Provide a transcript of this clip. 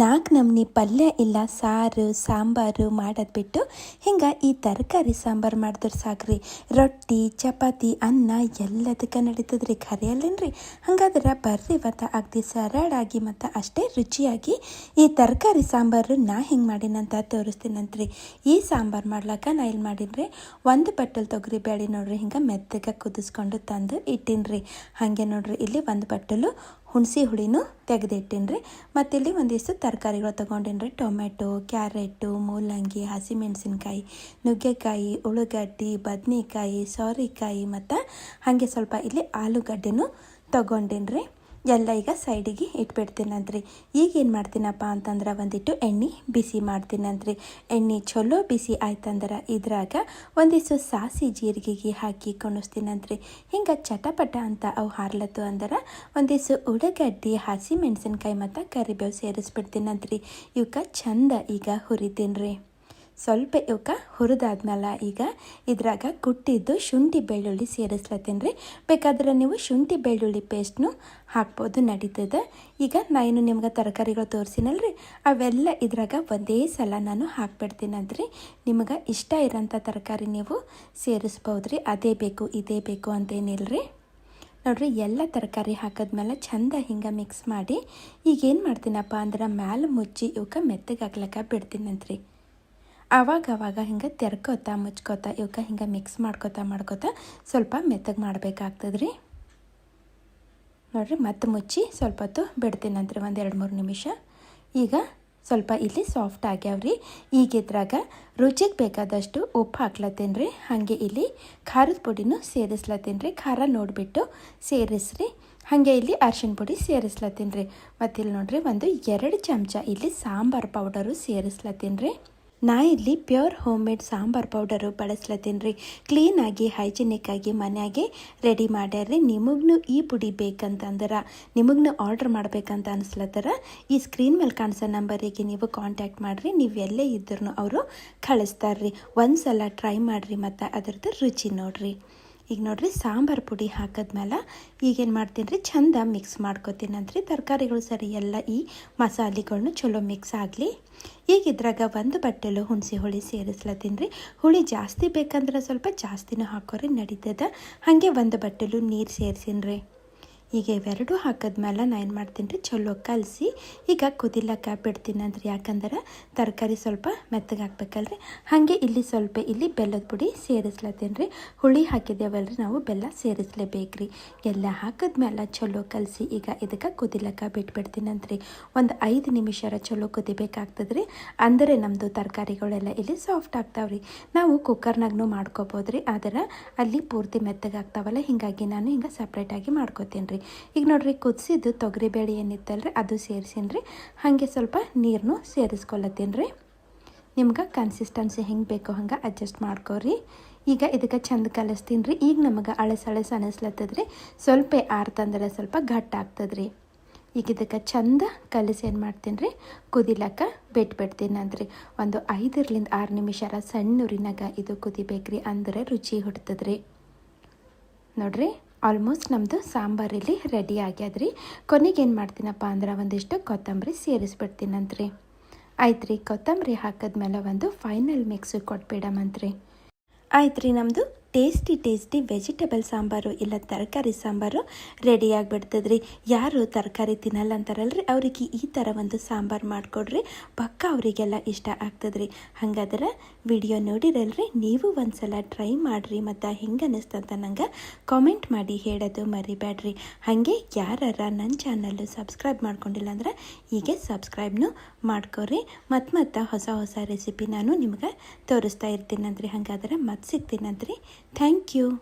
ನಾಲ್ಕು ನಮ್ನಿ ಪಲ್ಯ ಇಲ್ಲ, ಸಾರು, ಸಾಂಬಾರು ಮಾಡೋದು ಬಿಟ್ಟು ಹಿಂಗೆ ಈ ತರಕಾರಿ, ಸಾಂಬಾರು ಮಾಡಿದ್ರೆ ಸಾಕ್ರಿ. ರೊಟ್ಟಿ, ಚಪಾತಿ, ಅನ್ನ ಎಲ್ಲದಕ್ಕೆ ನಡೀತದೆ ರೀ ಖರೆಯಲ್ಲೇನ್ರಿ ಹಂಗಾದ್ರೆ ಬರ್ರಿ ಇವತ್ತು ಅಗ್ದಿ ಸರಳಾಗಿ ಮತ್ತು ಅಷ್ಟೇ ರುಚಿಯಾಗಿ ಈ ತರಕಾರಿ, ಸಾಂಬಾರು ನಾ ಹಿಂಗೆ ಮಾಡಿನಂತ ತೋರಿಸ್ತೀನಂತ್ರಿ. ಈ ಸಾಂಬಾರು ಮಾಡ್ಲಾಕ ನಾ ಇಲ್ಲಿ ಮಾಡೀನಿ ಒಂದು ಬಟ್ಟಲು ತೊಗರಿ ಬೇಳೆ ನೋಡ್ರಿ, ಹಿಂಗೆ ಮೆತ್ತಗೆ ಕುದಿಸ್ಕೊಂಡು ತಂದು ಇಟ್ಟೀನಿ ಹಾಗೆ ನೋಡ್ರಿ, ಇಲ್ಲಿ ಒಂದು ಬಟ್ಟಲು ಹುಣಸಿ ಹುಳಿನೂ ತೆಗೆದಿಟ್ಟೀನಿ ಮತ್ತು ಇಲ್ಲಿ ಒಂದಿಷ್ಟು ತರಕಾರಿಗಳು ತೊಗೊಂಡೇನಿ ಟೊಮೆಟೊ ಕ್ಯಾರೆಟು, ಮೂಲಂಗಿ, ಹಸಿಮೆಣಸಿನ್ಕಾಯಿ, ನುಗ್ಗೆಕಾಯಿ ಉಳ್ಳಾಗಡ್ಡಿ ಬದನೆಕಾಯಿ, ಸೋರೆಕಾಯಿ ಮತ್ತು ಹಾಗೆ ಸ್ವಲ್ಪ ಇಲ್ಲಿ ಆಲೂಗಡ್ಡೆನೂ ತೊಗೊಂಡೇನಿ ಎಲ್ಲ ಈಗ ಸೈಡಿಗೆ ಇಟ್ಬಿಡ್ತೀನಂತ್ರಿ. ಈಗ ಏನು ಮಾಡ್ತೀನಪ್ಪ ಅಂತಂದ್ರೆ ಒಂದಿಟ್ಟು ಎಣ್ಣೆ ಬಿಸಿ ಮಾಡ್ತೀನಂತ್ರಿ. ಎಣ್ಣೆ ಚಲೋ ಬಿಸಿ ಆಯ್ತಂದ್ರೆ ಇದ್ರಾಗ ಒಂದಿಷ್ಟು ಸಾಸಿ ಜೀರಿಗೆಗೆ ಹಾಕಿ ಕೊಣಿಸ್ತೀನಂತ್ರಿ. ಹಿಂಗೆ ಚಟಪಟ ಅಂತ ಅವು ಹಾರ್ಲತ್ತು ಅಂದ್ರೆ ಒಂದಿಷ್ಟು ಉಳ್ಳಗಡ್ಡಿ ಹಸಿ ಮೆಣಸಿನ್ಕಾಯಿ ಮತ್ತು ಕರಿಬೇವು ಸೇರಿಸ್ಬಿಡ್ತೀನಂತ್ರಿ. ಇವಕ್ಕೆ ಚಂದ ಈಗ ಹುರಿತೀನಿ ರೀ ಸ್ವಲ್ಪ ಇವಕ್ಕ ಹುರಿದಾದ್ಮೇಲೆ ಈಗ ಇದ್ರಾಗ ಕುಟ್ಟಿದ್ದು ಶುಂಠಿ ಬೆಳ್ಳುಳ್ಳಿ ಸೇರಿಸ್ಲತ್ತೀನಿ ರೀ ಬೇಕಾದ್ರೆ ನೀವು ಶುಂಠಿ ಬೆಳ್ಳುಳ್ಳಿ ಪೇಸ್ಟ್ನು ಹಾಕ್ಬೋದು, ನಡೀತದೆ. ಈಗ ನಾನು ನಿಮ್ಗೆ ತರಕಾರಿಗಳು ತೋರಿಸಿನಲ್ರಿ. ಅವೆಲ್ಲ ಇದ್ರಾಗ ಒಂದೇ ಸಲ ನಾನು ಹಾಕ್ಬಿಡ್ತೀನಂದ್ರಿ ನಿಮಗೆ ಇಷ್ಟ ಇರೋಂಥ ತರಕಾರಿ ನೀವು ಸೇರಿಸ್ಬೋದು ಅದೇ ಬೇಕು, ಇದೇ ಬೇಕು ಅಂತೇನಿಲ್ಲ ನೋಡ್ರಿ, ಎಲ್ಲ ತರಕಾರಿ ಹಾಕಿದ್ಮೇಲೆ ಚಂದ ಹಿಂಗೆ ಮಿಕ್ಸ್ ಮಾಡಿ ಈಗೇನು ಮಾಡ್ತೀನಪ್ಪ ಅಂದ್ರೆ ಮ್ಯಾಲೆ ಮುಚ್ಚಿ ಇವಕ್ಕೆ ಮೆತ್ತಗೆ ಹಾಕ್ಲಕ್ಕ ಬಿಡ್ತೀನಂತ್ರಿ. ಆವಾಗ ಅವಾಗ ಹಿಂಗೆ ತೆರ್ಕೋತಾ, ಮುಚ್ಕೋತಾ ಇವಕ್ಕೆ ಹಿಂಗೆ ಮಿಕ್ಸ್ ಮಾಡ್ಕೋತಾ ಮಾಡ್ಕೋತಾ ಸ್ವಲ್ಪ ಮೆತ್ತಗೆ ಮಾಡಬೇಕಾಗ್ತದೆ ರೀ ನೋಡಿರಿ ಮತ್ತೆ ಮುಚ್ಚಿ ಸ್ವಲ್ಪ ಹೊತ್ತು ಬಿಡ್ತೀನಿ ನಂತರ ಒಂದು ಎರಡು ಮೂರು ನಿಮಿಷ. ಈಗ ಸ್ವಲ್ಪ ಇಲ್ಲಿ ಸಾಫ್ಟ್ ಆಗ್ಯಾವ್ರಿ. ಈಗ ಇದ್ರಾಗ ರುಚಿಗೆ ಬೇಕಾದಷ್ಟು ಉಪ್ಪು ಹಾಕ್ಲತ್ತೇನೆ ರೀ ಹಾಗೆ ಇಲ್ಲಿ ಖಾರದ ಪುಡಿನೂ ಸೇರಿಸ್ಲತ್ತೀನಿ ರೀ ಖಾರ ನೋಡಿಬಿಟ್ಟು ಸೇರಿಸ್ರಿ. ಹಾಗೆ ಇಲ್ಲಿ ಅರ್ಶಿನ ಪುಡಿ ಸೇರಿಸ್ಲತ್ತೀನಿ ರೀ ಮತ್ತಿಲ್ಲಿ ನೋಡಿರಿ ಒಂದು ಎರಡು ಚಮಚ ಇಲ್ಲಿ ಸಾಂಬಾರು ಪೌಡರು ಸೇರಿಸ್ಲತ್ತೀನಿ ರೀ ನಾ ಇಲ್ಲಿ pure home made sambar powder ಬಳಸ್ಲತ್ತೀನಿ ರೀ. ಕ್ಲೀನಾಗಿ ಹೈಜಿನಿಕ್ಕಾಗಿ ಮನೆಯಾಗೆ ರೆಡಿ ಮಾಡ್ಯಾರ್ರಿ. ನಿಮಗ್ನು ಈ ಪುಡಿ ಬೇಕಂತಂದ್ರೆ, ನಿಮಗ್ನು ಆರ್ಡ್ರ್ ಮಾಡ್ಬೇಕಂತ ಅನಿಸ್ಲತ್ತರ, ಈ ಸ್ಕ್ರೀನ್ ಮೇಲೆ ಕಾಣಿಸೋ ನಂಬರಿಗೆ ನೀವು ಕಾಂಟ್ಯಾಕ್ಟ್ ಮಾಡಿರಿ. ನೀವು ಎಲ್ಲೇ ಇದ್ರೂ ಅವರು ಕಳಿಸ್ತಾರ್ರಿ. ಒಂದು ಸಲ ಟ್ರೈ ಮಾಡಿರಿ ಮತ್ತು ಅದರದ್ದು ರುಚಿ ನೋಡಿರಿ. ಈಗ ನೋಡಿರಿ ಸಾಂಬಾರು ಪುಡಿ ಹಾಕಿದ್ಮೇಲೆ ಈಗೇನು ಮಾಡ್ತೀನಿ ರೀ ಚಂದ ಮಿಕ್ಸ್ ಮಾಡ್ಕೊತೀನಂತ್ರಿ ತರಕಾರಿಗಳು ಸರಿ ಎಲ್ಲ ಈ ಮಸಾಲೆಗಳ್ನು ಚಲೋ ಮಿಕ್ಸ್ ಆಗಲಿ. ಈಗ ಇದ್ರಾಗ ಒಂದು ಬಟ್ಟೆಲು ಹುಣಸೆ ಹುಳಿ ಸೇರಿಸ್ಲತ್ತೀನಿ ರೀ ಹುಳಿ ಜಾಸ್ತಿ ಬೇಕಂದ್ರೆ ಸ್ವಲ್ಪ ಜಾಸ್ತಿನೂ ಹಾಕೋರಿ ನಡೀತದ. ಹಾಗೆ ಒಂದು ಬಟ್ಟೆಲು ನೀರು ಸೇರಿಸಿನ್ರಿ. ಈಗ ಇವೆರಡು ಹಾಕಿದ್ಮೇಲೆ ನಾನು ಏನು ಮಾಡ್ತೀನಿ ರೀ, ಚಲೋ ಕಲಸಿ. ಈಗ ಕುದಿಲಕ್ಕ ಬಿಡ್ತೀನಿ ಅಂದ್ರೆ, ಯಾಕಂದ್ರೆ ತರಕಾರಿ ಸ್ವಲ್ಪ ಮೆತ್ತಗೆ ಹಾಕ್ಬೇಕಲ್ರಿ. ಹಾಗೆ ಇಲ್ಲಿ ಸ್ವಲ್ಪ ಇಲ್ಲಿ ಬೆಲ್ಲದ ಪುಡಿ ಸೇರಿಸ್ಲತ್ತೀನಿ ರೀ. ಹುಳಿ ಹಾಕಿದ್ದೇವಲ್ರಿ ನಾವು ಬೆಲ್ಲ ಸೇರಿಸ್ಲೇಬೇಕ್ರಿ. ಎಲ್ಲ ಹಾಕಿದ್ಮೇಲೆ ಚಲೋ ಕಲಸಿ, ಈಗ ಇದಕ್ಕೆ ಕುದಿಲಕ್ಕ ಬಿಟ್ಬಿಡ್ತೀನಂತ್ರಿ ಒಂದು ಐದು ನಿಮಿಷರ ಚಲೋ ಕುದಿಬೇಕಾಗ್ತದೆ ರೀ ಅಂದರೆ ನಮ್ಮದು ತರಕಾರಿಗಳೆಲ್ಲ ಇಲ್ಲಿ ಸಾಫ್ಟ್ ಆಗ್ತಾವ್ರಿ. ನಾವು ಕುಕ್ಕರ್ನಾಗೂ ಮಾಡ್ಕೋಬೋದು ರೀ ಆದರೆ ಅಲ್ಲಿ ಪೂರ್ತಿ ಮೆತ್ತಗೆ ಆಗ್ತಾವಲ್ಲ ಹೀಗಾಗಿ ನಾನು ಹಿಂಗೆ ಸಪ್ರೇಟಾಗಿ ಮಾಡ್ಕೋತೀನಿ ರೀ. ಈಗ ನೋಡ್ರಿ ಕುದಿಸಿದ್ದು ತೊಗರಿಬೇಳೆ ಏನಿತ್ತಲ್ರಿ, ಅದು ಸೇರಿಸಿನ್ರಿ. ರೀ ಹಾಗೆ ಸ್ವಲ್ಪ ನೀರನ್ನು ಸೇರಿಸ್ಕೊಳ್ಳತ್ತೀನಿ ರೀ ನಿಮ್ಗೆ ಕನ್ಸಿಸ್ಟೆನ್ಸಿ ಹೆಂಗೆ ಬೇಕೋ ಹಂಗೆ ಅಡ್ಜಸ್ಟ್ ಮಾಡ್ಕೋರಿ. ಈಗ ಇದಕ್ಕೆ ಚಂದ ಕಲಿಸ್ತೀನಿ ರೀ ಈಗ ನಮಗೆ ಅಳಸ್ ಅಳಸ್ ಅನಿಸ್ಲತ್ತದ್ರಿ. ಸ್ವಲ್ಪ ಆರ್ತಂದ್ರೆ ಸ್ವಲ್ಪ ಘಟ್ಟ ಆಗ್ತದ್ರಿ. ಈಗ ಇದಕ್ಕೆ ಚಂದ ಕಲಿಸಿ ಏನು ಮಾಡ್ತೀನಿ ರೀ ಕುದಿಲಕ್ಕ ಬಿಟ್ಬಿಡ್ತೀನಿ ಅಂದ್ರಿ ಒಂದು ಐದರಿಂದ ಆರು ನಿಮಿಷರ ಸಣ್ಣ ಉರಿನಾಗ ಇದು ಕುದಿಬೇಕ್ರಿ. ಅಂದರೆ ರುಚಿ ಹುಡ್ತದ್ರಿ ನೋಡ್ರಿ? ಆಲ್ಮೋಸ್ಟ್ ನಮ್ಮದು ಸಾಂಬಾರಿಲ್ಲಿ ರೆಡಿ ಆಗ್ಯಾದ್ರಿ. ಕೊನೆಗೆ ಏನು ಮಾಡ್ತೀನಪ್ಪ ಅಂದ್ರೆ ಒಂದಿಷ್ಟು ಕೊತ್ತಂಬರಿ ಸೇರಿಸ್ಬಿಡ್ತೀನಂತ್ರಿ. ಆಯ್ತು ರೀ ಕೊತ್ತಂಬರಿ ಹಾಕಿದ್ಮೇಲೆ ಒಂದು ಫೈನಲ್ ಮಿಕ್ಸ್ ಕೊಟ್ಬಿಡಮಂತ್ರಿ. ಆಯ್ತು ರೀ ನಮ್ಮದು ಟೇಸ್ಟಿ ಟೇಸ್ಟಿ ವೆಜಿಟೇಬಲ್ ಸಾಂಬಾರು ಇಲ್ಲ ತರಕಾರಿ ಸಾಂಬಾರು ರೆಡಿ ಆಗಿಬಿಡ್ತದ್ರಿ. ಯಾರು ತರಕಾರಿ ತಿನ್ನಲ್ಲ ಅಂತಾರಲ್ರಿ? ಅವ್ರಿಗೆ ಈ ಥರ ಒಂದು ಸಾಂಬಾರು ಮಾಡಿಕೊಡ್ರಿ. ಪಕ್ಕ ಅವರಿಗೆಲ್ಲ ಇಷ್ಟ ಆಗ್ತದ್ರಿ. ಹಾಗಾದ್ರೆ ವಿಡಿಯೋ ನೋಡಿರಲ್ರಿ? ನೀವು ಒಂದು ಸಲ ಟ್ರೈ ಮಾಡಿರಿ ಮತ್ತು ಹೆಂಗೆ ಅನ್ನಿಸ್ತಂತ ನಂಗೆ ಕಾಮೆಂಟ್ ಮಾಡಿ ಹೇಳೋದು ಮರಿಬೇಡ್ರಿ ಹಾಗೆ ಯಾರಾರ ನನ್ನ ಚಾನಲ್ಲು ಸಬ್ಸ್ಕ್ರೈಬ್ ಮಾಡ್ಕೊಂಡಿಲ್ಲ ಅಂದ್ರೆ ಹೀಗೆ ಸಬ್ಸ್ಕ್ರೈಬ್ನು ಮಾಡ್ಕೊರಿ. ಮತ್ತು ಮತ್ತೆ ಹೊಸ ಹೊಸ ರೆಸಿಪಿ ನಾನು ನಿಮ್ಗೆ ತೋರಿಸ್ತಾ ಇರ್ತೀನಂದ್ರಿ ಹಾಗಾದ್ರೆ ಮತ್ತೆ ಸಿಗ್ತೀನಂದ್ರಿ Thank you.